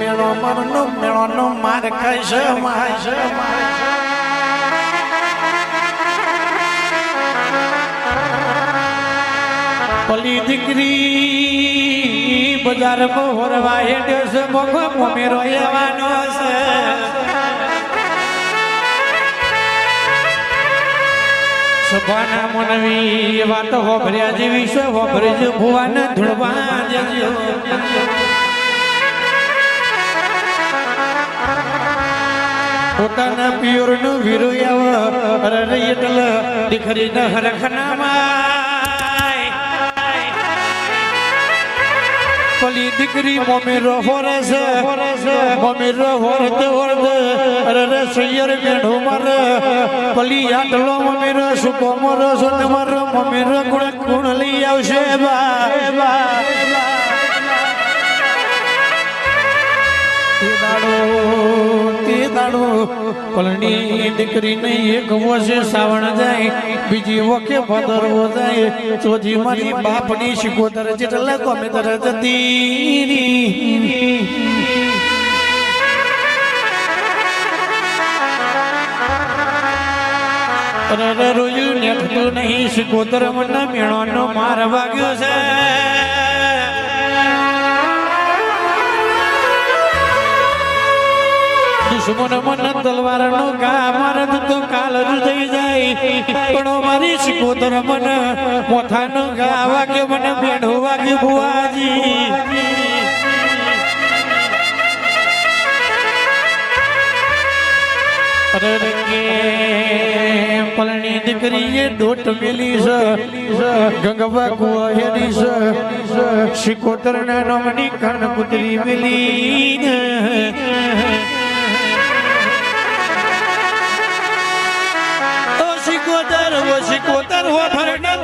મેળો મરનો, મેળોનો માર ખાશે માશે પલી દીકરી બજારમાં હોરવા હેડ્યો છે મોખો મોમેરો એવાનો છે. સભાના મનવી વાત હોભર્યા જેવી છે, હોભરી ભુવાને ધૂળવા પોતાના પિયોરનું વીરો આવ અરે એટલે દીકરી ન હરખનામાં પલી દીકરી મમ્મી રો હોરે છે, મમ્મી રો હોરતે હોરતે અરે રે સૈયર મેઢો મર. પલી આટલો મમ્મી રો સુકો મોરો છો મર મમ્મી રો ગુણ ગુણ લઈ આવશે બા બા દાડો પલણી દીકરી નહીં એક વસે સાવણ જાય, બીજી વખે ભદરવો જાય. ચોથી મારી બાપની શિકોતર જેટલા ગમે તર જતી. રોયું નહીં, શિકોતર મને મેળોનો માર વાગ્યો છે. દુશ્મન મન તલવાર નો મારત તો કાલ થઈ જાય. પણ મારી શિકોતર મન મોથા નો ગા વાગે મને બેઠો વાગે બુઆજી કે પલણી દીકરીએ દોટ મેલી ગંગવા કુવાહેરી શિકોતર ના નમની કણ કુતરી મેલી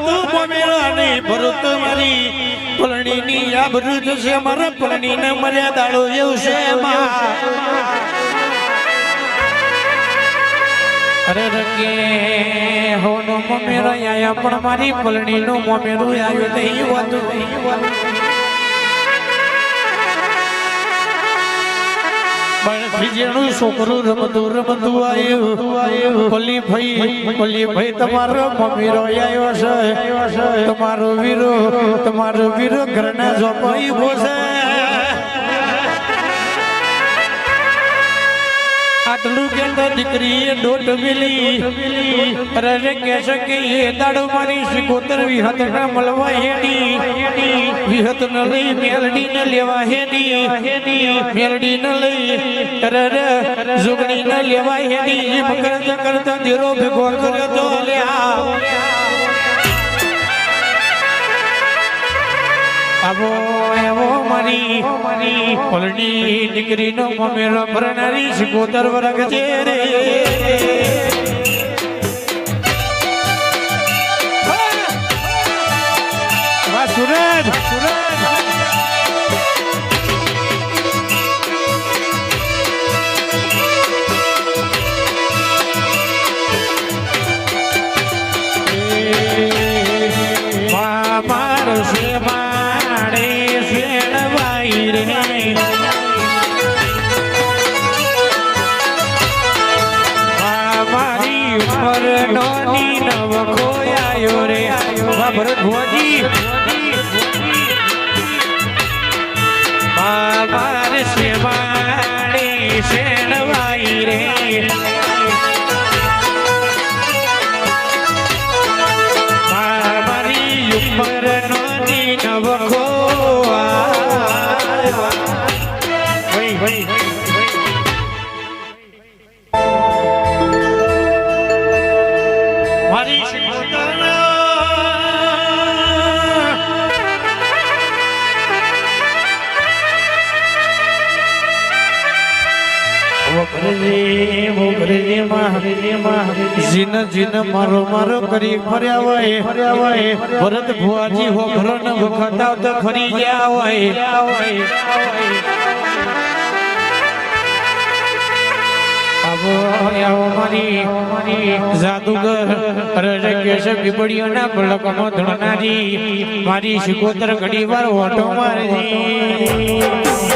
તું મમેરા નહીં ભરત મારી પલણી આબરૂ જશે મારા પલણી ને મર્યા દાડો એવું છે અરે રગે હોનો મમેરો આયા, પણ મારી પલણી નું મમેરું આવ્યું નહીં હોતું નહીં હોતું. જેનું છોકરું રમતું રમતું આવ્યું. કોલી ભાઈ કોલી ભાઈ તમારો મમીરો આવ્યો છે. તમારો વીરો તમારો વીરો ઘરના ઝોપાઈ છે. આટલું કે તો દીકરીએ દોટ મિલી અરે રે કહેશે કે એ દાડો મારી સિકોતર વિહત ન મળવા હેડી. વિહત ન લઈ, મેલડી ન લેવા હેડી. મેલડી ન લઈ, અરે રે જુગણી ન લેવા હેડી. એમ કરતા દેરો ભેગો કર્યો લ્યા. આવો એવો મારી મારી પલડી દીકરીનો મમેરો ભરનારી સિકોતર વર્ગ છે રે. મારી ઉપર નોની નવ ખોયાયો રે. વાહ, ભરત ભુવાજી. મા માર માડે શેણવાઈ રે. જીન જીન, મારો મારો કરી ફર્યા હોય ફર્યા હોય. ભરત ભુવાજી હો ઘરો ન વખત તો ફરી ગયા હોય. મારી શિકોતર ઘડી વાર ઓટો મારી